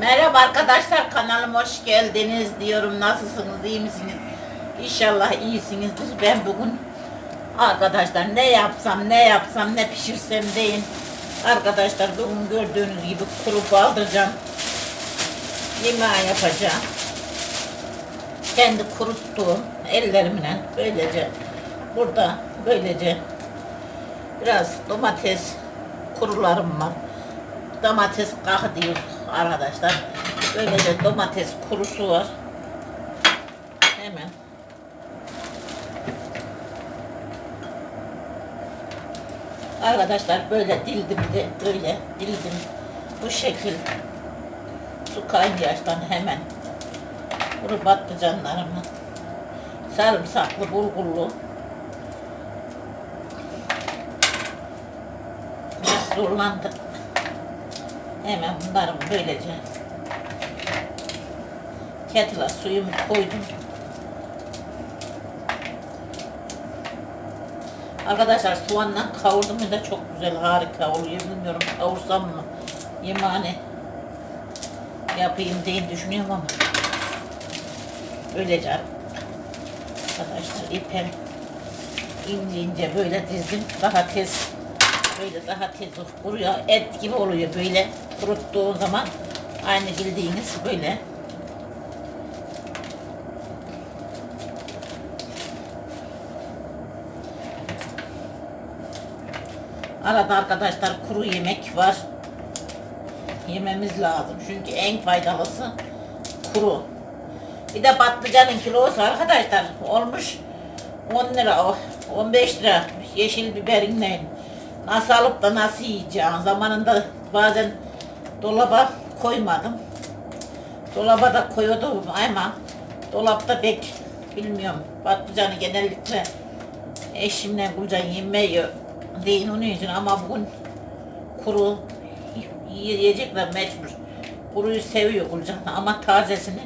Merhaba arkadaşlar kanalıma hoş geldiniz diyorum. Nasılsınız iyi misiniz? İnşallah iyisinizdir. Ben bugün arkadaşlar ne yapsam ne yapsam ne pişirsem deyin. Arkadaşlar bugün gördüğünüz gibi kuru baldıracağım. Yemeği yapacağım. Kendi kuruttuğum ellerimle böylece burada böylece biraz domates kurularım var. Domates kahı diyoruz arkadaşlar. Böylece domates kurusu var. Hemen. Arkadaşlar böyle dildim de böyle dildim. Bu şekil. Su kaynayıştan hemen. Kuru patlıcanlarımı. Sarımsaklı bulgurlu. Biraz zorlandım hemen bunları böylece kettle'a suyumu koydum. Arkadaşlar soğanla kavurdum. Da çok güzel harika oluyor. Bilmiyorum kavursam mı? Yemeğini yapayım diye düşünüyorum ama böylece arkadaşlar ipem ince ince böyle dizdim. Daha tez böyle daha tez kuruyor et gibi oluyor böyle kuruttuğun zaman aynı bildiğiniz böyle Arada arkadaşlar kuru yemek var. Yememiz lazım. Çünkü en faydalısı kuru. Bir de patlıcanın kilosu arkadaşlar olmuş 10 lira, o 15 lira yeşil biberinle nasıl alıp da nasıl yiyeceğim. Zamanında bazen dolaba koymadım. Dolaba da koyuyordum ama dolapta pek bilmiyorum. Patlıcanı genellikle eşimle kocan yemiyor değil onun için ama bugün kuru yiyecekler mecbur. Kuruyu seviyor Gülcan ama tazesini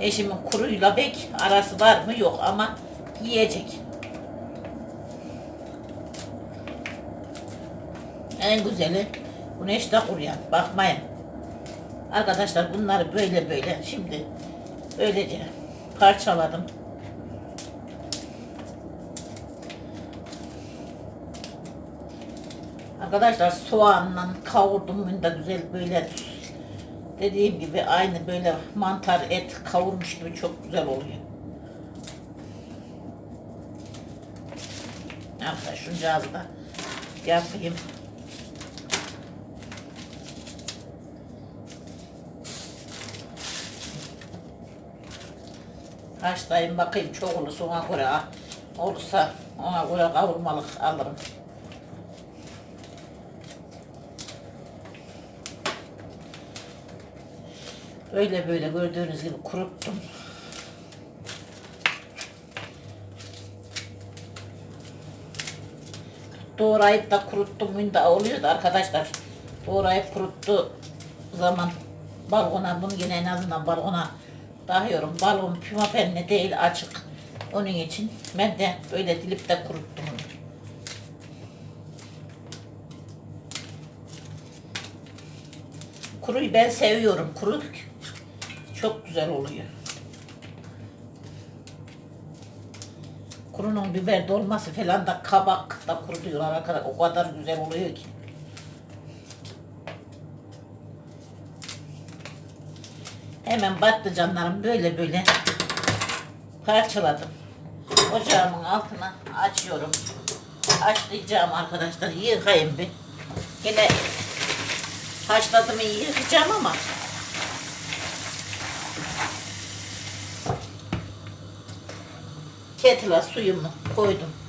eşimin kuruyla pek arası var mı yok ama yiyecek. En güzeli güneşte kuruyan. Bakmayın. Arkadaşlar bunları böyle böyle şimdi böylece parçaladım. Arkadaşlar soğanla kavurdum bunu da güzel böyle dediğim gibi aynı böyle mantar et kavurmuş gibi çok güzel oluyor. Arkadaşlar şuncağızı da yapayım. Haşlayayım bakayım çok olursa ona göre ha. olursa ona göre kavurmalık alırım. Böyle böyle gördüğünüz gibi kuruttum. Doğrayıp da kuruttum da oluyordu arkadaşlar. Doğrayıp kuruttu zaman balkona bunu yine en azından balkona dahıyorum. Balon pimapenne değil açık. Onun için ben de böyle dilip de kuruttum. Kuruyu ben seviyorum. Kuru çok güzel oluyor. Kurunun biber dolması falan da kabak da kurutuyorlar arkadaşlar. O kadar güzel oluyor ki. Hemen patlıcanlarımı böyle böyle parçaladım. Ocağımın altına açıyorum. Açlayacağım arkadaşlar. Yıkayayım bir. Yine haşladım yıkayacağım ama kettle'a suyumu koydum.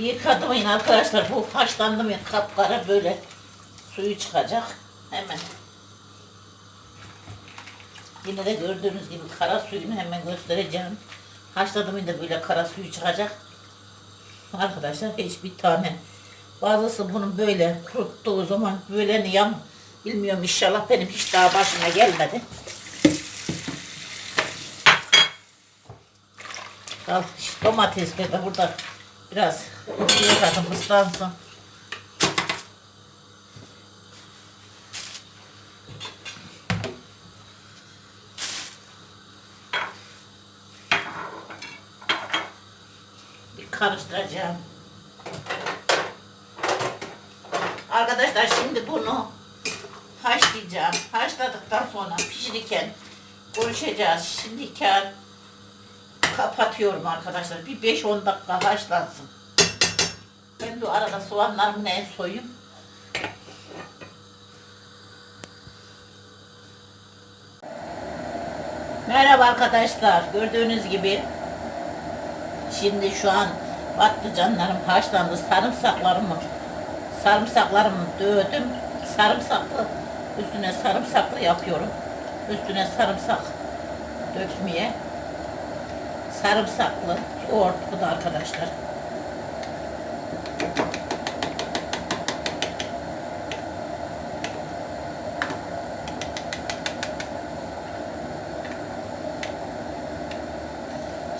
Yıkadım yine arkadaşlar bu haşlandı mı kapkara böyle suyu çıkacak hemen. Yine de gördüğünüz gibi kara suyunu hemen göstereceğim. Haşladım yine böyle kara suyu çıkacak. Arkadaşlar hiçbir tane Bazısı bunun böyle kuruttuğu zaman böyle yam bilmiyorum inşallah benim hiç daha başıma gelmedi. Al işte domatesleri de burada biraz yıkadım ıslansın. Bir karıştıracağım. Arkadaşlar şimdi bunu haşlayacağım. Haşladıktan sonra pişirirken konuşacağız. Şimdiki kapatıyorum arkadaşlar. Bir 5-10 dakika haşlansın. Ben de arada soğanlarımı ne soyayım. Merhaba arkadaşlar. Gördüğünüz gibi şimdi şu an patlıcanlarım haşlandı. Sarımsaklarımı sarımsaklarımı dövdüm. Sarımsaklı üstüne sarımsaklı yapıyorum. Üstüne sarımsak dökmeye. Sarımsaklı yoğurt bu da arkadaşlar.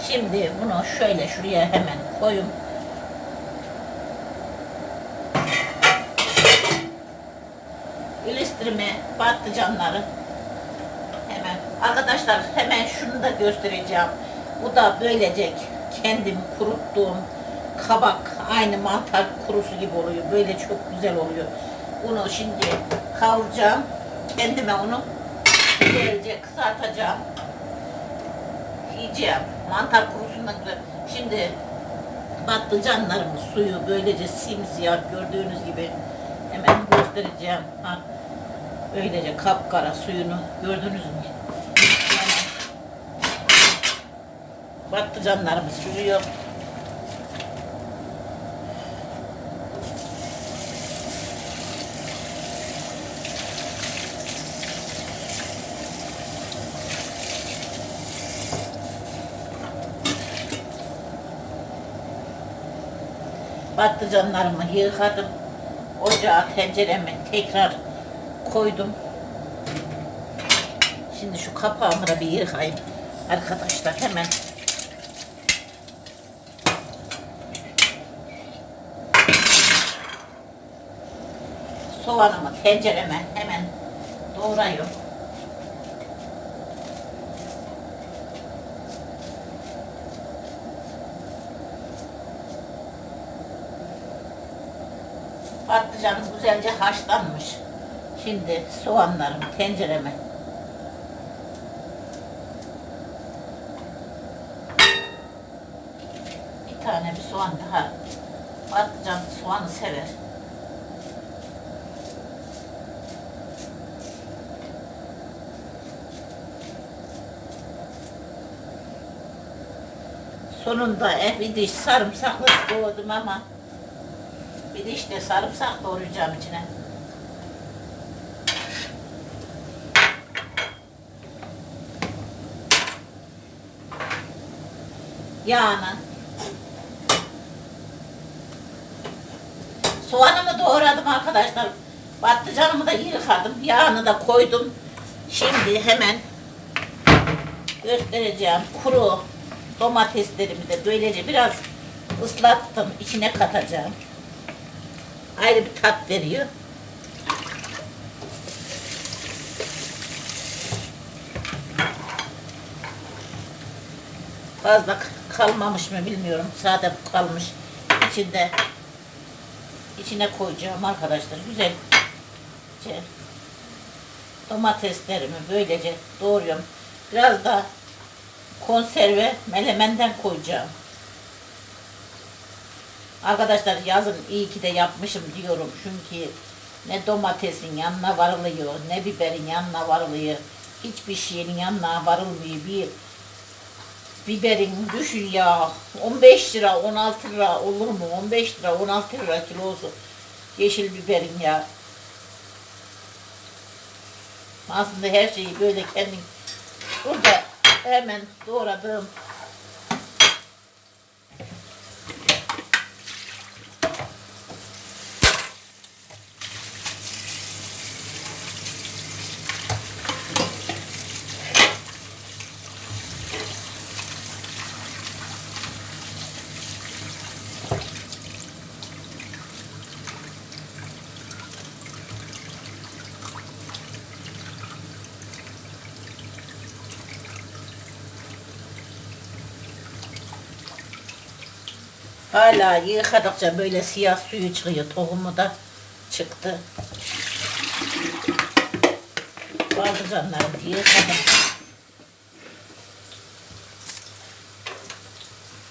Şimdi bunu şöyle şuraya hemen koyun. İlistirme patlıcanları hemen. Arkadaşlar hemen şunu da göstereceğim. Bu da böylece kendim kuruttuğum kabak aynı mantar kurusu gibi oluyor. Böyle çok güzel oluyor. Bunu şimdi kavuracağım. Kendime onu güzelce kızartacağım. Yiyeceğim. Mantar kurusundan güzel. Şimdi patlıcanlarımın suyu böylece simsiyah gördüğünüz gibi hemen göstereceğim. Ha, böylece kapkara suyunu gördünüz mü? Patlıcanlarımı sürüyor. Patlıcanlarımı yıkadım. Ocağa tenceremi tekrar koydum. Şimdi şu kapağımı da bir yıkayayım. Arkadaşlar hemen. Soğanımı tencereme hemen doğrayıyorum. Patlıcanım güzelce haşlanmış. Şimdi soğanlarımı tencereme bir tane bir soğan daha. Patlıcan soğanı sever. Sonunda eh, bir diş sarımsaklı doğdum ama bir diş de sarımsak doğrayacağım içine. Yağını. Soğanımı doğradım arkadaşlar. Patlıcanımı da yıkadım. Yağını da koydum. Şimdi hemen göstereceğim. Kuru domateslerimi de böylece biraz ıslattım. içine katacağım. Ayrı bir tat veriyor. Fazla kalmamış mı bilmiyorum. Sade kalmış. İçinde içine koyacağım arkadaşlar. Güzel. Şey, domateslerimi böylece doğruyorum. Biraz da konserve melemenden koyacağım. Arkadaşlar yazın iyi ki de yapmışım diyorum. Çünkü ne domatesin yanına varılıyor, ne biberin yanına varılıyor. Hiçbir şeyin yanına varılmıyor. Bir biberin düşün ya 15 lira 16 lira olur mu? 15 lira 16 lira kilosu yeşil biberin ya. Aslında her şeyi böyle kendim burada hemen doğradığım Hala yıkadıkça böyle siyah suyu çıkıyor. Tohumu da çıktı. Baldırcanlarım diye yıkadım.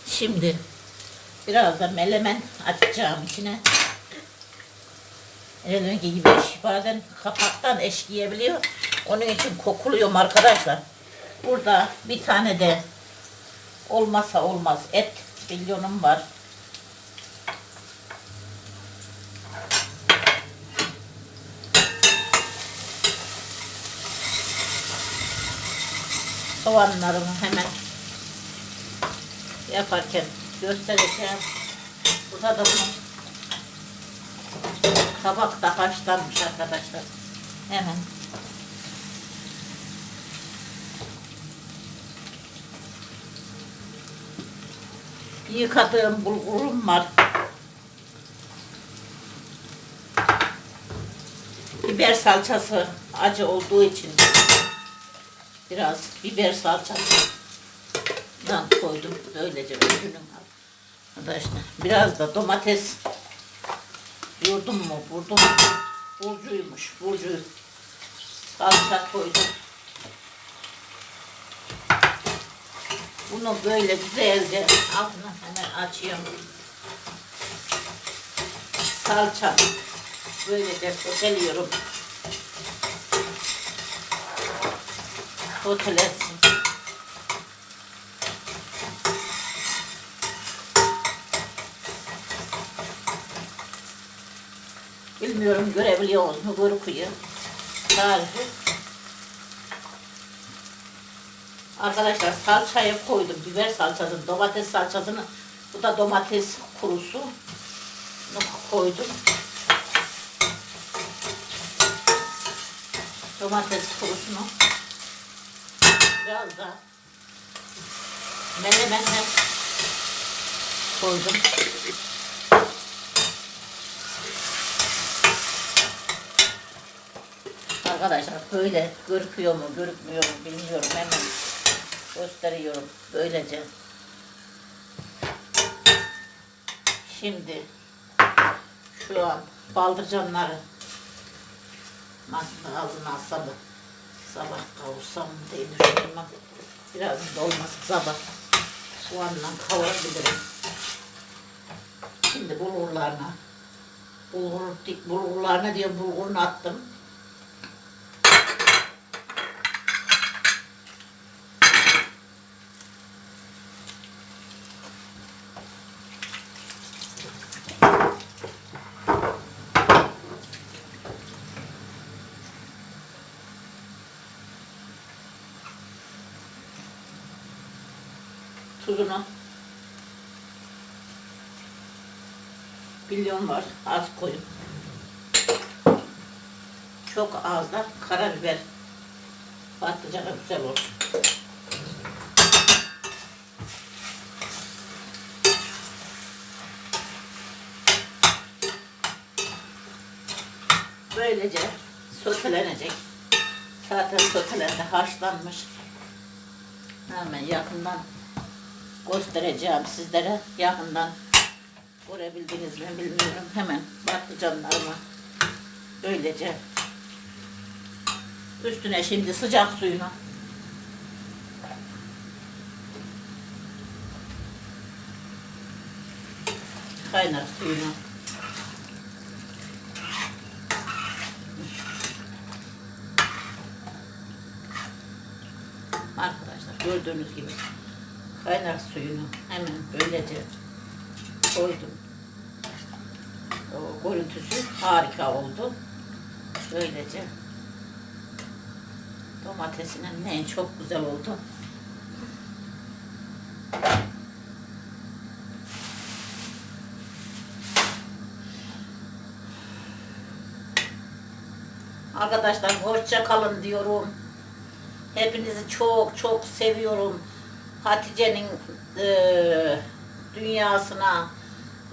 Şimdi biraz da melemen atacağım içine. Elimdeki gibi eş- bazen kapaktan eşkiyebiliyor. Onun için kokuluyorum arkadaşlar. Burada bir tane de olmazsa olmaz et milyonum var. Soğanlarımı hemen yaparken göstereceğim. Burada da bunun kabak da haşlanmış arkadaşlar. Hemen yıkadığım bulgurum var. Biber salçası acı olduğu için biraz biber salçası koydum. Böylece ürünüm arkadaşlar. Biraz da domates yurdum mu? Vurdum. Burcuymuş. Burcu salça koydum. Bunu böyle güzelce altına hemen açıyorum. Salça böylece soteliyorum. Sotelensin. Bilmiyorum görebiliyor musunuz mu görüküyor. Tarifi. Arkadaşlar salçayı koydum. Biber salçasını, domates salçasını. Bu da domates kurusu. Bunu koydum. Domates kurusunu. Biraz da menemenle koydum. Arkadaşlar böyle görüküyor mu görükmüyor mu bilmiyorum hemen gösteriyorum böylece. Şimdi şu an baldırcanları nasıl ağzına sabah sabah kavursam düşündüm ama biraz da olmaz sabah soğanla kavurabilirim. Şimdi bulgurlarına bulgur, bulgurlarına diye bulgurunu attım. Tuzunu milyon var az koyun. Çok az da karabiber. Patlıcanı güzel olur. Böylece sotelenecek. Zaten sotelendi haşlanmış. Hemen yakından göstereceğim sizlere. Yakından görebildiniz mi bilmiyorum. Hemen patlıcanlarımı böylece üstüne şimdi sıcak suyunu. Kaynar suyunu. Arkadaşlar gördüğünüz gibi kaynar suyunu hemen böylece koydum. O görüntüsü harika oldu. Böylece domatesinin ne çok güzel oldu. Arkadaşlar hoşça kalın diyorum. Hepinizi çok çok seviyorum. Hatice'nin e, dünyasına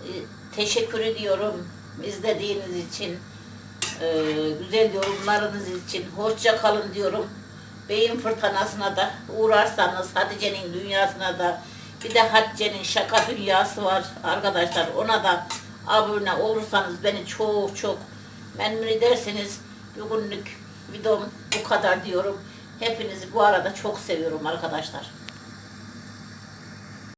e, teşekkür ediyorum izlediğiniz için. E, güzel yorumlarınız için. Hoşça kalın diyorum. Beyin fırtınasına da uğrarsanız Hatice'nin dünyasına da Bir de Hatice'nin şaka dünyası var arkadaşlar. Ona da abone olursanız beni çok çok memnun ederseniz bugünlük videom bu kadar diyorum. Hepinizi bu arada çok seviyorum arkadaşlar.